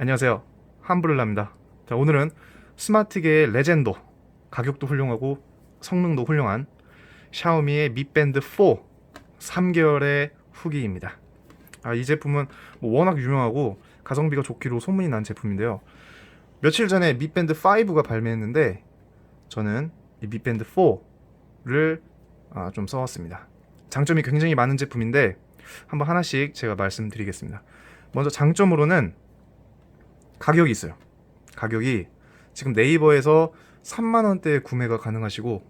안녕하세요. 한브를랍니다. 자, 오늘은 스마트계의 레전더, 가격도 훌륭하고 성능도 훌륭한 샤오미의 미밴드 4 3개월의 후기입니다. 아, 이 제품은 뭐 워낙 유명하고 가성비가 좋기로 소문이 난 제품인데요. 며칠 전에 미밴드 5가 발매했는데 저는 이 미밴드 4를 아, 좀 써왔습니다. 장점이 굉장히 많은 제품인데 한번 하나씩 제가 말씀드리겠습니다. 먼저 장점으로는 가격이 있어요. 가격이 지금 네이버에서 3만 원대에 구매가 가능하시고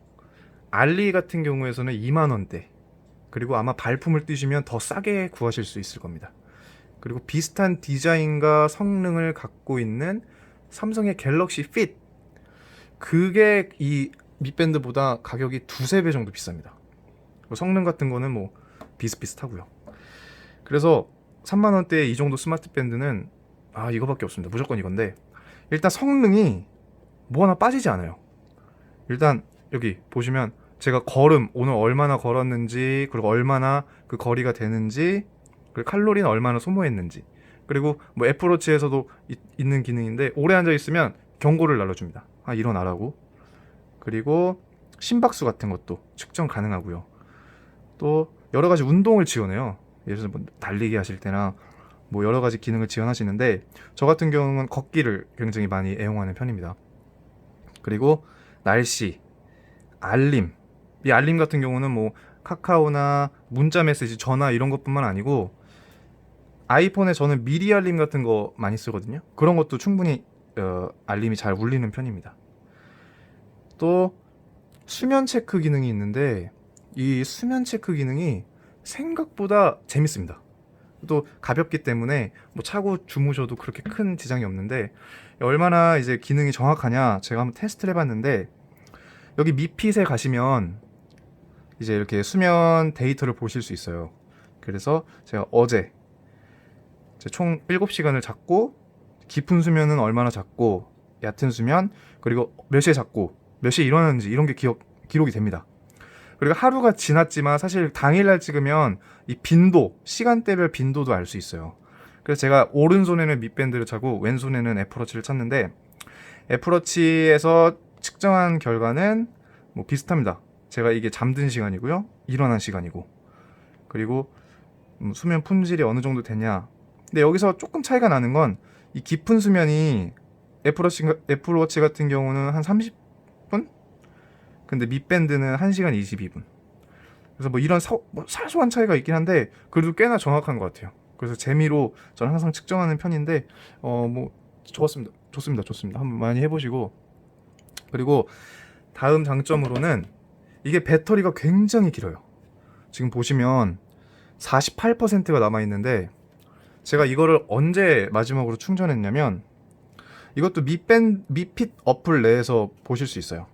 알리 같은 경우에서는 2만 원대 그리고 아마 발품을 뛰시면 더 싸게 구하실 수 있을 겁니다. 그리고 비슷한 디자인과 성능을 갖고 있는 삼성의 갤럭시 핏 그게 이 밑밴드보다 가격이 두세 배 정도 비쌉니다. 그리고 성능 같은 거는 뭐 비슷비슷하고요. 그래서 3만 원대에 이 정도 스마트 밴드는 아 이거밖에 없습니다. 무조건 이건데 일단 성능이 뭐 하나 빠지지 않아요. 일단 여기 보시면 제가 걸음 오늘 얼마나 걸었는지 그리고 얼마나 그 거리가 되는지 그리고 칼로리는 얼마나 소모했는지 그리고 뭐 애플워치에서도 이- 있는 기능인데 오래 앉아 있으면 경고를 날려줍니다. 아 일어나라고. 그리고 심박수 같은 것도 측정 가능하고요. 또 여러 가지 운동을 지원해요. 예를 들어서 뭐 달리기 하실 때나 뭐 여러 가지 기능을 지원하시는데 저 같은 경우는 걷기를 굉장히 많이 애용하는 편입니다. 그리고 날씨, 알림. 이 알림 같은 경우는 뭐 카카오나 문자 메시지, 전화 이런 것뿐만 아니고 아이폰에 저는 미리 알림 같은 거 많이 쓰거든요. 그런 것도 충분히 어, 알림이 잘 울리는 편입니다. 또 수면 체크 기능이 있는데 이 수면 체크 기능이 생각보다 재밌습니다. 또 가볍기 때문에 뭐 차고 주무셔도 그렇게 큰 지장이 없는데 얼마나 이제 기능이 정확하냐 제가 한번 테스트를 해봤는데 여기 미핏에 가시면 이제 이렇게 수면 데이터를 보실 수 있어요. 그래서 제가 어제 총 7시간을 잤고 깊은 수면은 얼마나 잤고 얕은 수면 그리고 몇 시에 잤고 몇 시에 일어났는지 이런 게 기억 기록이 됩니다. 그리고 하루가 지났지만 사실 당일날 찍으면 이 빈도 시간대별 빈도도 알 수 있어요. 그래서 제가 오른손에는 밑밴드를 차고 왼손에는 애플워치를 찼는데 애플워치에서 측정한 결과는 뭐 비슷합니다. 제가 이게 잠든 시간이고요, 일어난 시간이고 그리고 음, 수면 품질이 어느 정도 되냐. 근데 여기서 조금 차이가 나는 건 이 깊은 수면이 애플워치, 애플워치 같은 경우는 한 30분? 근데 밑밴드는 1시간 22분. 그래서 뭐 이런 사, 뭐 사소한 차이가 있긴 한데 그래도 꽤나 정확한 것 같아요. 그래서 재미로 저는 항상 측정하는 편인데 어 뭐 좋았습니다. 좋습니다. 좋습니다. 한번 많이 해보시고 그리고 다음 장점으로는 이게 배터리가 굉장히 길어요. 지금 보시면 48%가 남아 있는데 제가 이거를 언제 마지막으로 충전했냐면 이것도 미밴 미핏 어플 내에서 보실 수 있어요.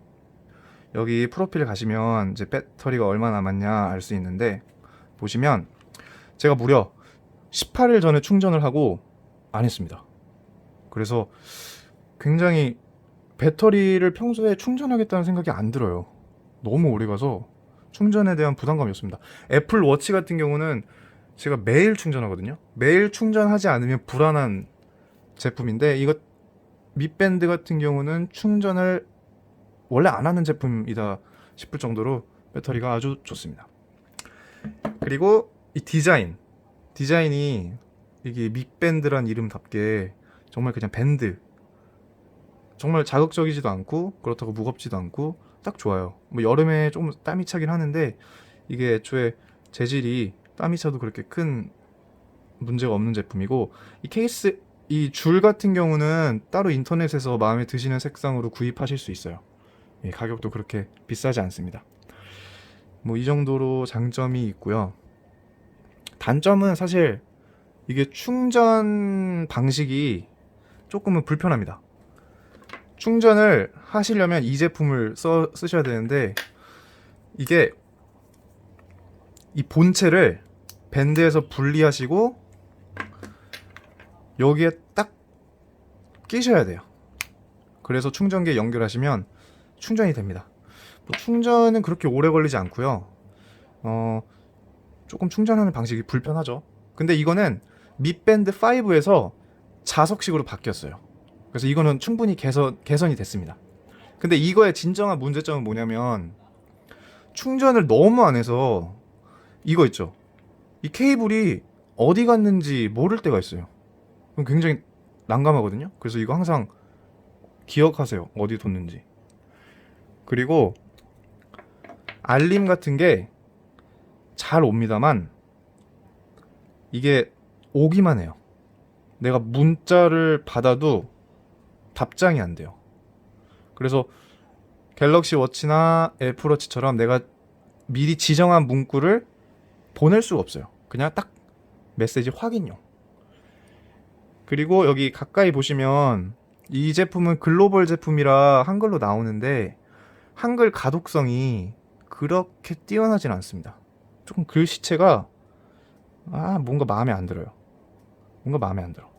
여기 프로필 가시면 이제 배터리가 얼마나 남았냐 알 수 있는데 보시면 제가 무려 18일 전에 충전을 하고 안 했습니다. 그래서 굉장히 배터리를 평소에 충전하겠다는 생각이 안 들어요. 너무 오래 가서 충전에 대한 부담감이었습니다. 애플 워치 같은 경우는 제가 매일 충전하거든요. 매일 충전하지 않으면 불안한 제품인데 이거 밑밴드 같은 경우는 충전을 원래 안 하는 제품이다 싶을 정도로 배터리가 아주 좋습니다. 그리고 이 디자인, 디자인이 이게 밑밴드란 이름답게 정말 그냥 밴드, 정말 자극적이지도 않고 그렇다고 무겁지도 않고 딱 좋아요. 뭐 여름에 조금 땀이 차긴 하는데 이게 애초에 재질이 땀이 차도 그렇게 큰 문제가 없는 제품이고 이 케이스 이 줄 같은 경우는 따로 인터넷에서 마음에 드시는 색상으로 구입하실 수 있어요. 예, 가격도 그렇게 비싸지 않습니다. 뭐 이 정도로 장점이 있고요. 단점은 사실 이게 충전 방식이 조금은 불편합니다. 충전을 하시려면 이 제품을 써, 쓰셔야 되는데 이게 이 본체를 밴드에서 분리하시고 여기에 딱 끼셔야 돼요. 그래서 충전기에 연결하시면 충전이 됩니다. 뭐 충전은 그렇게 오래 걸리지 않고요. 어, 조금 충전하는 방식이 불편하죠. 근데 이거는 밑밴드 5에서 자석식으로 바뀌었어요. 그래서 이거는 충분히 개선 개선이 됐습니다. 근데 이거의 진정한 문제점은 뭐냐면 충전을 너무 안 해서 이거 있죠. 이 케이블이 어디 갔는지 모를 때가 있어요. 그럼 굉장히 난감하거든요. 그래서 이거 항상 기억하세요. 어디 뒀는지. 그리고 알림 같은 게 잘 옵니다만 이게 오기만 해요. 내가 문자를 받아도 답장이 안 돼요. 그래서 갤럭시 워치나 애플워치처럼 내가 미리 지정한 문구를 보낼 수가 없어요. 그냥 딱 메시지 확인용. 그리고 여기 가까이 보시면 이 제품은 글로벌 제품이라 한글로 나오는데 한글 가독성이 그렇게 뛰어나진 않습니다. 조금 글씨체가 아 뭔가 마음에 안 들어요. 뭔가 마음에 안 들어.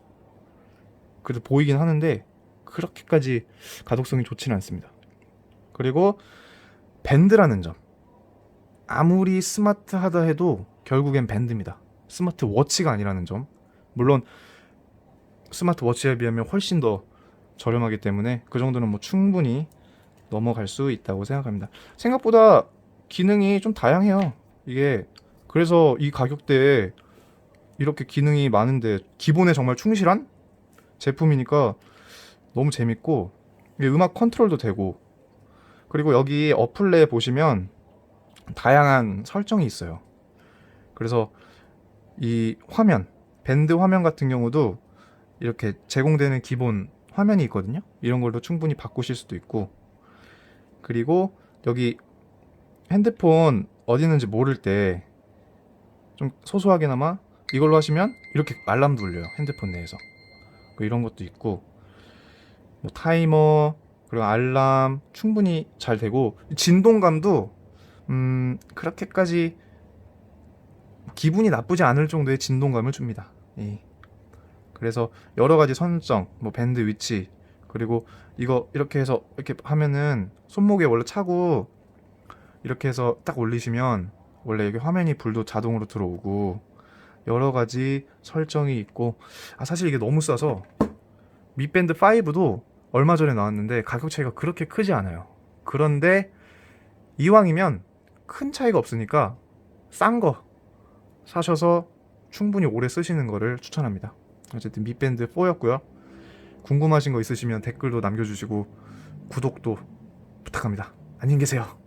그래도 보이긴 하는데 그렇게까지 가독성이 좋지는 않습니다. 그리고 밴드라는 점. 아무리 스마트하다 해도 결국엔 밴드입니다. 스마트 워치가 아니라는 점. 물론 스마트 워치에 비하면 훨씬 더 저렴하기 때문에 그 정도는 뭐 충분히 넘어갈 수 있다고 생각합니다. 생각보다 기능이 좀 다양해요. 이게 그래서 이 가격대에 이렇게 기능이 많은데 기본에 정말 충실한 제품이니까 너무 재밌고 음악 컨트롤도 되고 그리고 여기 어플레에 보시면 다양한 설정이 있어요. 그래서 이 화면 밴드 화면 같은 경우도 이렇게 제공되는 기본 화면이 있거든요. 이런 걸로 충분히 바꾸실 수도 있고 그리고 여기 핸드폰 어디 있는지 모를 때 좀 소소하게나마 이걸로 하시면 이렇게 알람도 울려요 핸드폰 내에서 그 이런 것도 있고 뭐 타이머 그리고 알람 충분히 잘 되고 진동감도 음 그렇게까지 기분이 나쁘지 않을 정도의 진동감을 줍니다. 예. 그래서 여러 가지 선정, 뭐 밴드 위치 그리고 이거 이렇게 해서 이렇게 하면은 손목에 원래 차고 이렇게 해서 딱 올리시면 원래 여기 화면이 불도 자동으로 들어오고 여러 가지 설정이 있고 아 사실 이게 너무 싸서 미 밴드 5도 얼마 전에 나왔는데 가격 차이가 그렇게 크지 않아요. 그런데 이왕이면 큰 차이가 없으니까 싼 거 사셔서 충분히 오래 쓰시는 거를 추천합니다. 어쨌든 미 밴드 4였고요. 궁금하신 거 있으시면 댓글도 남겨주시고 구독도 부탁합니다. 안녕히 계세요.